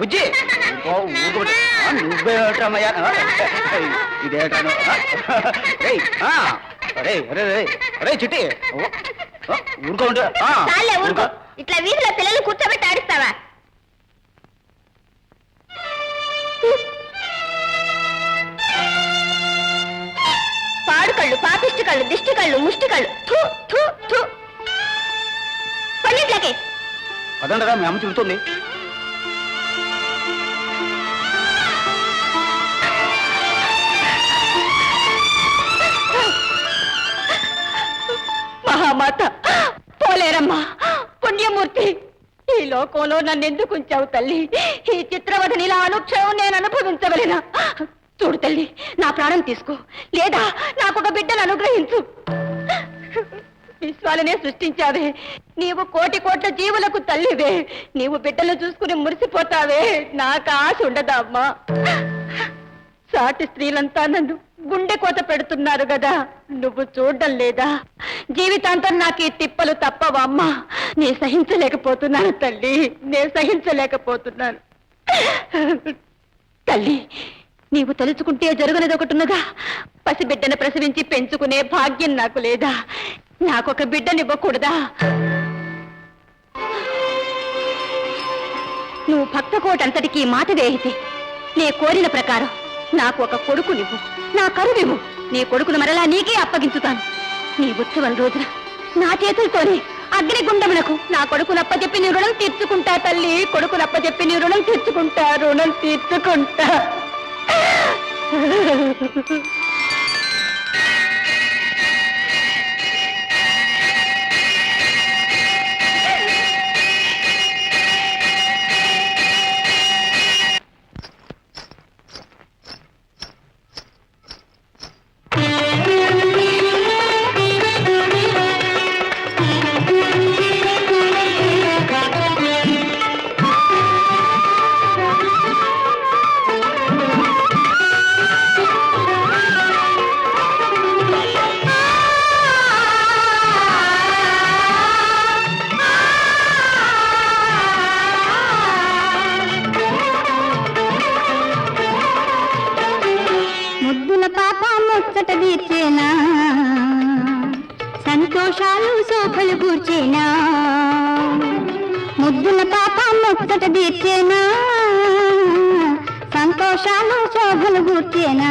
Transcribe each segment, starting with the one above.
బుజ్జి. ఇదేటను చిట్టి. ఊరుకో ఊరుకో. ఇట్లా వీధిలో పిల్లలు కూర్చోబెట్టి ఆడిస్తావా? పాడు కళ్ళు పాపిష్టి కళ్ళు దిష్టి కళ్ళు ముష్టి కళ్ళు. థూ థూ థూ. అదండరా మీ అమ్మ చెబుతుంది. మహామాత పోలేరమ్మా పుణ్యమూర్తి. ఈ లోకంలో నన్ను ఎందుకు ఉంచావు తల్లి? ఈ చిత్రవధని ఇలా అనుక్షణం నేను అనుభవించవలెనా? చూడు తల్లి నా ప్రాణం తీసుకో. లేదా నాకు ఒక బిడ్డను అనుగ్రహించు. విశ్వాలనే సృష్టించావే. నీవు కోటి కోట్ల జీవులకు తల్లివే. నీవు బిడ్డలను చూసుకుని మురిసిపోతావే. నాకు ఆశ ఉండదా అమ్మా? సాటి స్త్రీలంతా నన్ను గుండె కోత పెడుతున్నారు కదా. నువ్వు చూడడం లేదా? జీవితాంతం నాకు ఈ తిప్పలు తప్పవా అమ్మా? నే సహించలేకపోతున్నాను తల్లి. నేను సహించలేకపోతున్నాను. తల్లి నీవు తలుచుకుంటే జరుగునది ఒకటి ఉన్నదా? పసిబిడ్డను ప్రసవించి పెంచుకునే భాగ్యం నాకు లేదా? నాకొక బిడ్డనివ్వకూడదా? నువ్వు భక్త కోటంతటికి మాట వేయితే నే కోరిన ప్రకారం నాకు ఒక కొడుకునివ్వు. నా కరువివ్వు. నీ కొడుకును మరలా నీకే అప్పగించుతాను. నీ ఉత్సవం రోజున నా చేతులతోనే అగ్నిగుండమునకు నా కొడుకును అప్పచెప్పి నీ రుణం తీర్చుకుంటా తల్లి. కొడుకును అప్పచెప్పి నీ రుణం తీర్చుకుంటా రుణం తీర్చుకుంటా. ముచ్చట తీర్చేనా సంతోషాలు శోభలు కూర్చేనా? ముద్దుల పాప ముచ్చట తీర్చేనా సంతోషాలు శోభలు కూర్చేనా?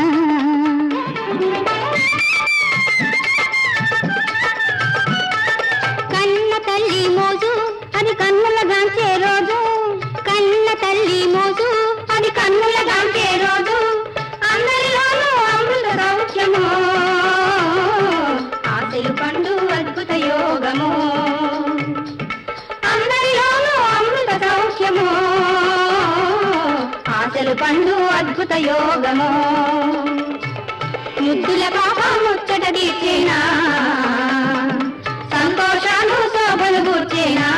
పండు అద్భుత యోగము. ముద్దుల పాప ముచ్చట తీర్చేనా. సంతోషాలు శోభలు కూర్చేనా.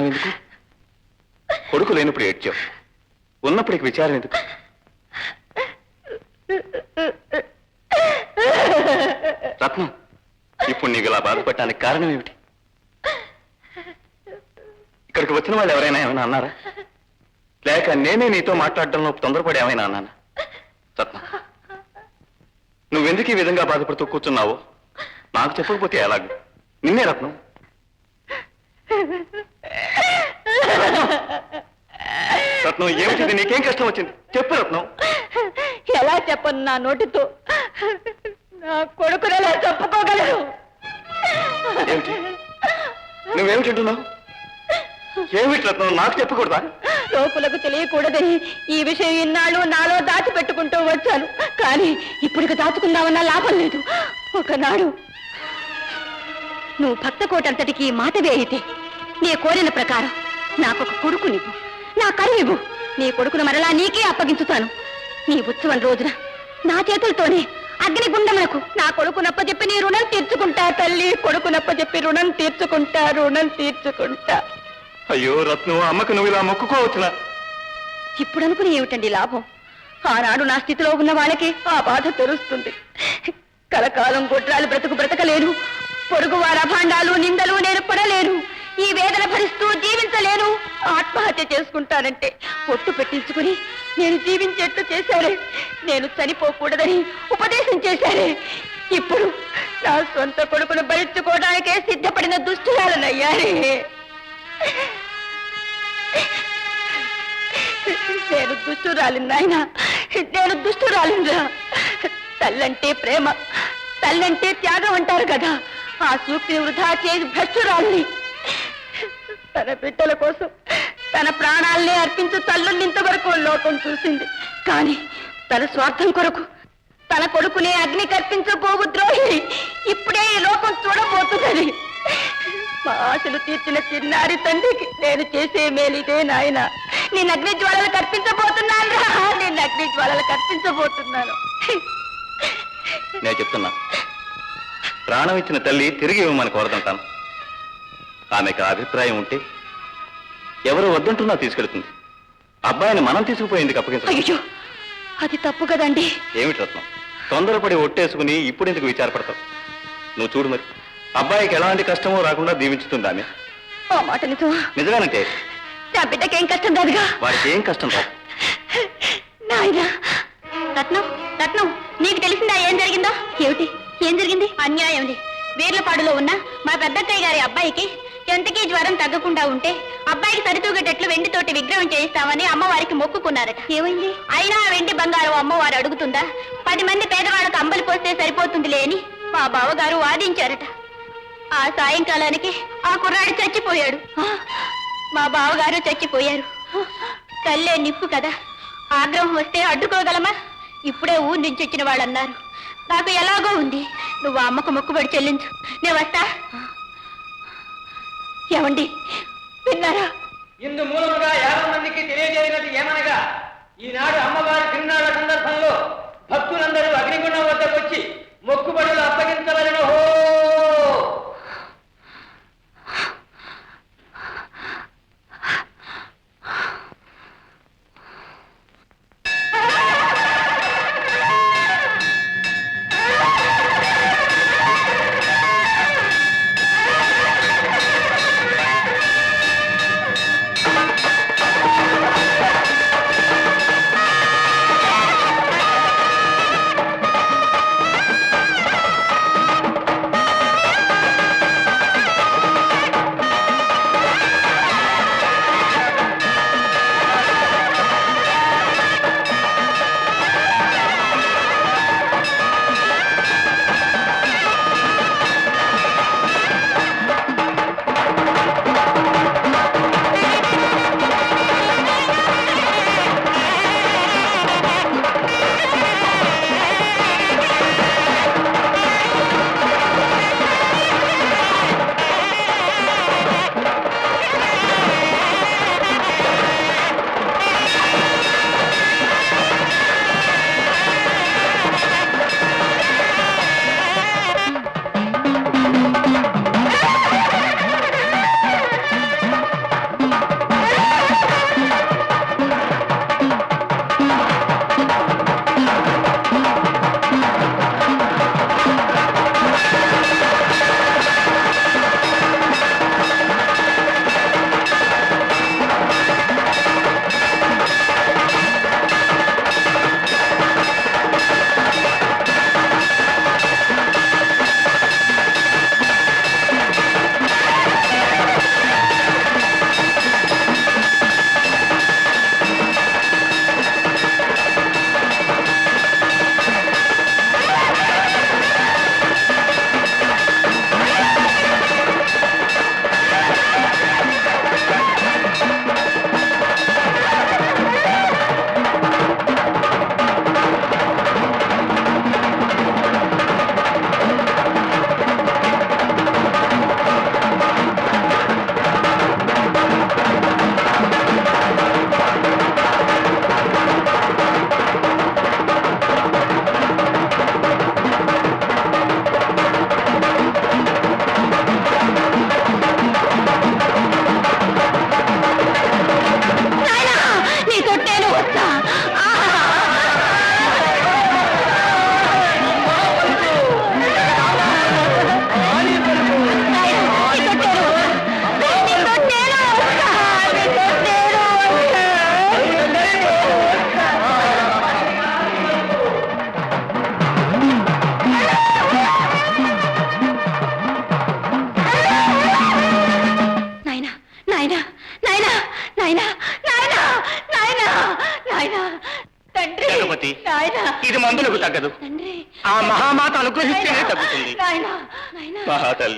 ఏడుస్తున్నావు ఎందుకు? కొడుకు లేనప్పుడు ఏడ్చావు. ఉన్నప్పటికి విచారం ఎందుకు? రత్నం ఇప్పుడు నీకు ఇలా బాధపడటానికి కారణం ఏమిటి? ఇక్కడికి వచ్చిన వాళ్ళు ఎవరైనా ఏమైనా అన్నారా? లేక నేనే నీతో మాట్లాడడంలో తొందరపడి ఏమైనా అన్నానా? రత్నం నువ్వెందుకు ఈ విధంగా బాధపడుతూ కూర్చున్నావో? నాకు చెప్పకపోతే ఎలాగ? నిన్నే రత్నం. రత్నం ఏమిటిది? నీకేం కష్టం వచ్చింది? చెప్పు రత్నం. ఎలా చెప్పను నా నోటితో? నా కొడుకుని ఎలా చెప్పుకోగలరు ఏమిటి నువ్వేమిటింటున్నావు ఏమిటి రత్నం? నాకు చెప్పకూడదా? లోకులకు తెలియకూడదని ఈ విషయం ఇన్నాళ్ళు నాలో దాచిపెట్టుకుంటూ వచ్చాను. కానీ ఇప్పుడు దాచుకుందామన్నా లాభం లేదు. ఒకనాడు నువ్వు భక్త కోటంతటికి మాటవే అయితే నీ కోరిన ప్రకారం నాకొక కొడుకు నీవు నా కరువివు నీ కొడుకును మరలా నీకే అప్పగించుతాను. నీ ఉత్సవం రోజున నా చేతులతోనే అగ్నిగుండములకు నా కొడుకు నప్పచెప్పి నీ రుణం తీర్చుకుంటా తల్లి. కొడుకు నప్పచెప్పి రుణం తీర్చుకుంటా రుణం తీర్చుకుంటా. అయ్యో రత్నం అమ్మకు నువ్వు ఇలా మొక్కుకోవచ్చునా? ఇప్పుడు అనుకుని ఏమిటండి లాభం? ఆనాడు నా స్థితిలో ఉన్న వాళ్ళకి ఆ బాధ తెలుస్తుంది. కలకాలం గొడ్రాలు బ్రతుకు బ్రతకలేను. పొరుగు వారి అభాండాలు నిందలు నేను పడలేను ఈ వేదన భరిస్తూ జీవించలేను. ఆత్మహత్య చేసుకుంటానంటే ఒట్టు పెట్టించుకుని నేను జీవించేట్లు చేశారే. నేను చనిపోకూడదని ఉపదేశం చేశారే. ఇప్పుడు నా సొంత కొడుకును భరించుకోవడానికే సిద్ధపడిన దుష్టురాలనయ్యారే. నేను దుష్టురాలి నాయన. నేను దుష్టురాలినిరా తల్లంటే ప్రేమ తల్లంటే త్యాగం అంటారు కదా. ఆ సూక్తిని వృధా చేసి భ్రష్టురాలిని తన బిడ్డల కోసం తన ప్రాణాల్ని అర్పించు తల్లుల్ని ఇంతవరకు లోకం చూసింది. కానీ తన స్వార్థం కొరకు తన కొడుకునే అగ్ని కర్పించబోవు ద్రోహి ఇప్పుడే ఈ లోకం చూడబోతున్నది. మా ఆశలు తీర్చిన చిన్నారి తండ్రికి నేను చేసే మేలిదే నాయన. నేను అగ్ని జ్వాలలు కర్పించబోతున్నాను రా. నేను అగ్ని జ్వాలలు కర్పించబోతున్నాను. నేను చెప్తున్నా. ప్రాణం ఇచ్చిన తల్లి తిరిగి ఇవ్వమని కోరుతుంటాను ఆమెకు అభిప్రాయం ఉంటే ఎవరు వద్దంటున్నా తీసుకెళ్తుంది. అబ్బాయిని మనం తీసుకుపోయింది అప్పగించ అయ్యో అది తప్పు కదండి. ఏమిటి రత్నం? తొందరపడి ఒట్టేసుకుని ఇప్పుడు ఎందుకు విచారపడతావు? నువ్వు చూడు మరి అబ్బాయికి ఎలాంటి కష్టమో రాకుండా దీవించుతుంది ఆమె. ఆ మాట నిజం నిజమేనంటే? నా బిడ్డకేం కష్టం కాదుగా వాడికి ఏం కష్టం రాదు? నాయనా. రత్నం రత్నం నీకు తెలిసిందా ఏం జరిగిందో? ఏమిటి? ఏం జరిగింది? అన్యాయం వీర్లపాడులో ఉన్న మా పెద్దక్కయ్య గారి అబ్బాయికి ఎంతకీ జ్వరం తగ్గకుండా ఉంటే అబ్బాయికి సరితూగేటట్లు వెండితోటి విగ్రహం చేయిస్తామని అమ్మవారికి మొక్కుకున్నారట. ఏమైంది? అయినా ఆ వెండి బంగారం అమ్మవారు అడుగుతుందా? పది మంది పేదవాళ్ళకు అంబలి పోస్తే సరిపోతుందిలే అని మా బావగారు వాదించారట. ఆ సాయంకాలానికి ఆ కుర్రాడు చచ్చిపోయాడు. మా బావగారు చచ్చిపోయారు. తల్లే నిప్పు కదా. ఆగ్రహం వస్తే అడ్డుకోగలమా? ఇప్పుడే ఊరి నుంచి వచ్చిన వాళ్ళు అన్నారు నాకు ఎలాగో ఉంది. నువ్వు అమ్మకు మొక్కుబడి చెల్లించు. నేను వస్తా. ఏమండి? విన్నారా? ఇందు మూలముగా యాభై మందికి తెలియజేయనది ఏమనగా ఈనాడు అమ్మవారి తిరునాళ్ళ సందర్భంలో భక్తులందరూ అగ్నిగుండం వద్దకు వచ్చి మొక్కుబడులు అప్పగించవలను. హో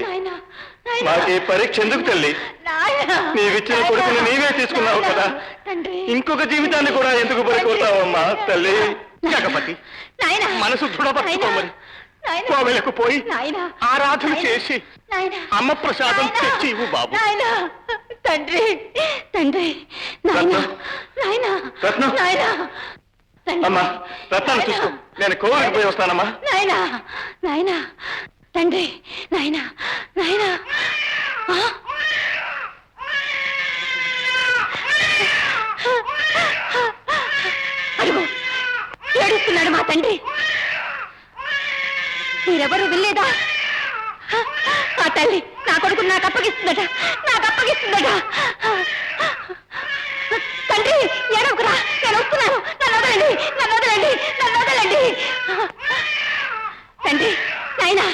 నాయనా మాకు పరీక్ష ఎందుకు తల్లి నీవిచ్చిన కొడుకుని నీవే తీసుకున్నావు కదా. ఇంకొక జీవితాన్ని కూడా ఎందుకు పడుకోతావమ్మా తల్లి జగపతి మనసు నాయనా. కోవెలకు పోయి. ఆరాధన. చేసి. అమ్మ ప్రసాదం. తెచ్చి ఇవ్వు బాబు తండ్రి తండ్రి. అమ్మా రత్నాన్ని చూసుకో నేను కోవిలికి పోయి వస్తానమ్మా నాయనా నాయనా తండ్రి నాయన నాయన. అడుగు. ఏడుస్తున్నాడు మా తండ్రి. మీరెవరు వినలేదా? మా తల్లి నా కొడుకు నాకు అప్పగిస్తుందట. నాకు అప్పగిస్తుందట. తండ్రి ఏడవకురా నేను వస్తున్నాను. నన్ను వదలండి. నన్ను వదలండి. నన్ను వదలండి. తండ్రి నాయనా.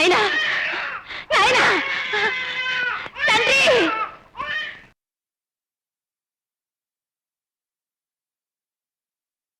Layla!